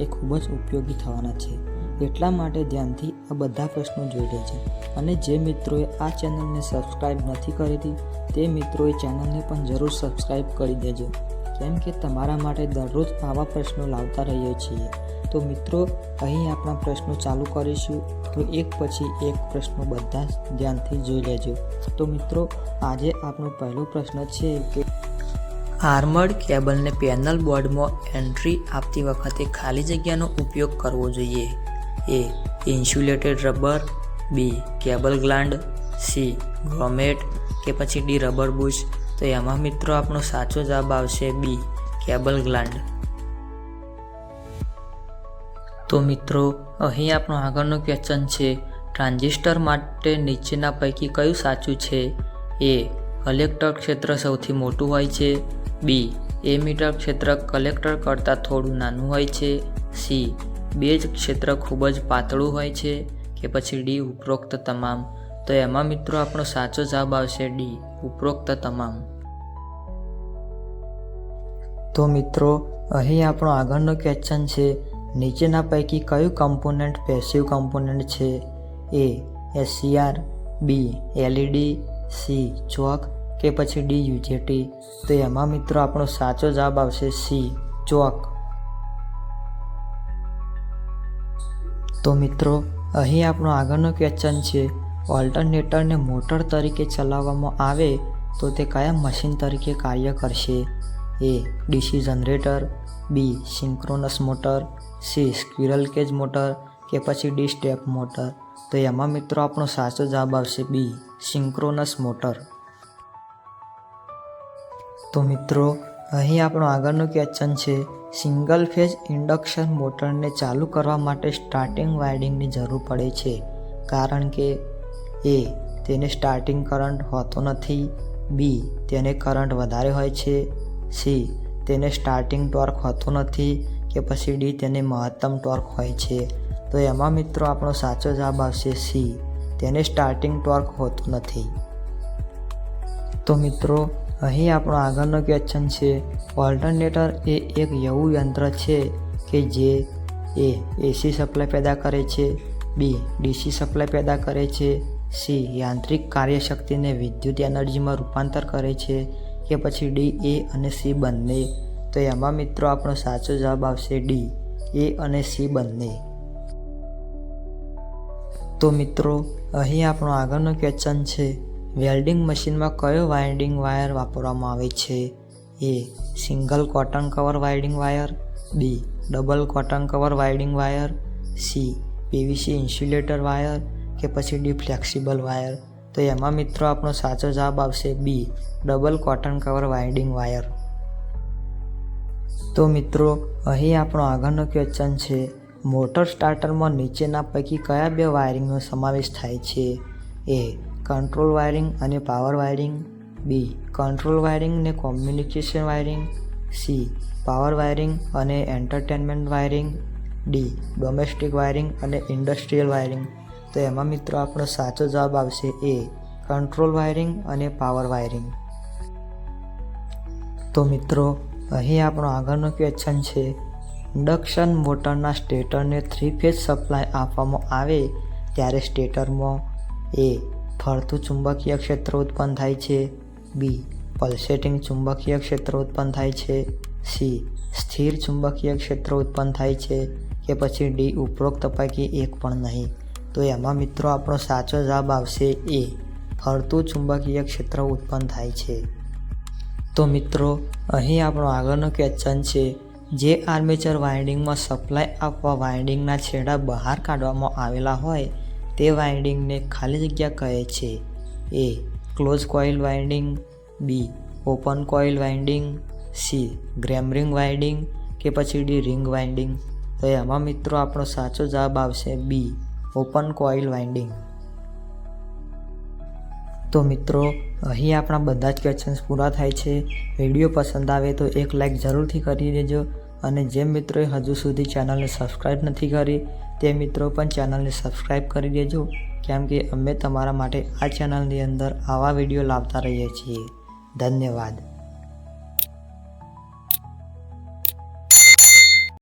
એ ખૂબ જ ઉપયોગી થવાના છે. એટલા માટે ધ્યાનથી આ બધા પ્રશ્નો જોઈ લેજો. અને જે મિત્રોએ આ ચેનલને સબસ્ક્રાઈબ નથી કરી હતી તે મિત્રોએ ચેનલને પણ જરૂર સબસ્ક્રાઈબ કરી દેજો. કેમ કે તમારા માટે દરરોજ આવા પ્રશ્નો લાવતા રહીએ છીએ. તો મિત્રો, અહીં આપણા પ્રશ્નો ચાલુ કરીશું. તો એક પછી એક પ્રશ્નો બધા જ ધ્યાનથી જોઈ લેજો. તો મિત્રો, આજે આપણો પહેલો પ્રશ્ન છે કે આર્મર્ડ કેબલને પેનલ બોર્ડમાં એન્ટ્રી આપતી વખતે ખાલી જગ્યાનો ઉપયોગ કરવો જોઈએ. A, insulated rubber, B, cable gland, C grommet કે પછી ડી રબર બુશ. તો એમાં મિત્રો આપણો સાચો જવાબ આવશે બી, કેબલ ગ્લાન્ડ. તો મિત્રો, અહીં આપણો આગળનો ક્વેશ્ચન છે, ટ્રાન્ઝિસ્ટર માટે નીચેના પૈકી કયું સાચું છે? એ, કલેક્ટર ક્ષેત્ર સૌથી મોટું હોય છે. બી. એ મીટર ક્ષેત્ર કલેક્ટર કરતાં થોડું નાનું હોય છે. સી. બેઝ ક્ષેત્ર ખૂબ જ પાતળું હોય છે કે પછી ડી ઉપરોક્ત તમામ. તો એમાં મિત્રો આપણો સાચો જવાબ આવશે ડી ઉપરોક્ત તમામ. તો મિત્રો, અહીં આપણો આગળનો ક્વેશ્ચન છે, નીચેના પૈકી કયું કમ્પોનન્ટ પેસિવ કમ્પોનન્ટ છે? A SCR B LED C choke કે પછી ડી યુજેટી તો એમાં મિત્રો આપણો સાચો જવાબ આવશે સી, ચોક. તો મિત્રો, અહીં આપણો આગળનો ક્વેશ્ચન છે ઓલ્ટરનેટરને મોટર તરીકે ચલાવવામાં આવે તો તે કયા મશીન તરીકે કાર્ય કરશે? A, DC generator, B synchronous motor C squirrel cage motor કે પછી ડી સ્ટેપ મોટર તો એમાં મિત્રો આપણો સાચો જવાબ આવશે બી સિન્ક્રોનસ મોટર તો મિત્રો, અહીં આપણો આગળનો ક્વેશ્ચન છે સિંગલ ફેઝ ઇન્ડક્શન મોટરને ચાલુ કરવા માટે સ્ટાર્ટિંગ વાયરિંગની જરૂર પડે છે. કારણ કે, એ તેને સ્ટાર્ટિંગ કરંટ હોતો નથી, બી તેને કરંટ વધારે હોય છે, સી તેને સ્ટાર્ટિંગ ટોર્ક હોતો નથી કે પછી ડી તેને મહત્તમ ટોર્ક હોય છે. તો એમાં મિત્રો આપણો સાચો જવાબ આવશે સી, તેને સ્ટાર્ટિંગ ટોર્ક હોતું નથી. તો મિત્રો અહીં આપણો આગળનો ક્વેશ્ચન છે ઓલ્ટરનેટર એ એક એવું યંત્ર છે કે જે એ એસી સપ્લાય પેદા કરે છે બી ડીસી સપ્લાય પેદા કરે છે સી યાંત્રિક કાર્યશક્તિને વિદ્યુત એનર્જીમાં રૂપાંતર કરે છે કે પછી ડી એ અને સી બંને. તો એમાં મિત્રો આપણો સાચો જવાબ આવશે ડી એ અને સી બંને. તો મિત્રો, અહીં આપણો આગળનો ક્વેશ્ચન છે વેલ્ડિંગ મશીનમાં કયો વાઇન્ડિંગ વાયર વાપરવામાં આવે છે? A, single cotton cover winding wire. B, double cotton cover winding wire. C, PVC insulator wire કે પછી ડી ફ્લેક્સિબલ વાયર. તો એમાં મિત્રો આપણો સાચો જવાબ આવશે B, double cotton cover winding wire. તો મિત્રો, અહીં આપણો આગળનો ક્વેશ્ચન છે, મોટર સ્ટાર્ટરમાં નીચેના પૈકી કયા બે વાયરિંગનો સમાવેશ થાય છે? એ કંટ્રોલ વાયરિંગ અને power wiring B control wiring ને communication wiring C power wiring અને entertainment wiring D domestic wiring અને ઇન્ડસ્ટ્રીયલ વાયરિંગ તો એમાં મિત્રો આપણો સાચો જવાબ આવશે એ કંટ્રોલ વાયરિંગ અને પાવર વાયરિંગ તો મિત્રો, અહીં આપણો આગળનો ક્વેશ્ચન છે. ઇન્ડક્શન મોટરના સ્ટેટરને થ્રી ફેઝ સપ્લાય આપવામાં આવે ત્યારે સ્ટેટરમાં એ ફરતું ચુંબકીય ક્ષેત્ર ઉત્પન્ન થાય છે. બી પલ્સેટિંગ ચુંબકીય ક્ષેત્ર ઉત્પન્ન થાય છે. સી સ્થિર ચુંબકીય ક્ષેત્ર ઉત્પન્ન થાય છે કે પછી ડી ઉપરોક્ત પૈકી એક પણ નહીં. તો એમાં મિત્રો આપણો સાચો જવાબ આવશે એ ફરતું ચુંબકીય ક્ષેત્ર ઉત્પન્ન થાય છે. તો મિત્રો, અહીં આપણો આગળનો ક્વેશ્ચન છે. જે આર્મેચર વાઇન્ડિંગમાં સપ્લાય આપવા વાઇન્ડિંગના છેડા બહાર કાઢવામાં આવેલા હોય તે વાઇન્ડિંગને ખાલી જગ્યા કહે છે. A close coil winding B open coil winding C gramme ring winding કે પછી ડી રિંગ વાઇન્ડિંગ તો એમાં મિત્રો આપણો સાચો જવાબ આવશે બી ઓપન કોઇલ વાઇન્ડિંગ તો મિત્રો, અહીં આપણા બધા જ ક્વેશ્ચન્સ પૂરા થાય છે. વીડિયો પસંદ આવે તો એક લાઇક જરૂરથી કરી દેજો. અને જે મિત્રોએ હજુ સુધી ચેનલને સબસ્ક્રાઈબ નથી કરી તે મિત્રો પણ ચેનલને સબસ્ક્રાઈબ કરી દેજો, કેમ કે અમે તમારા માટે આ ચેનલની અંદર આવા વીડિયો લાવતા રહીએ છીએ. ધન્યવાદ.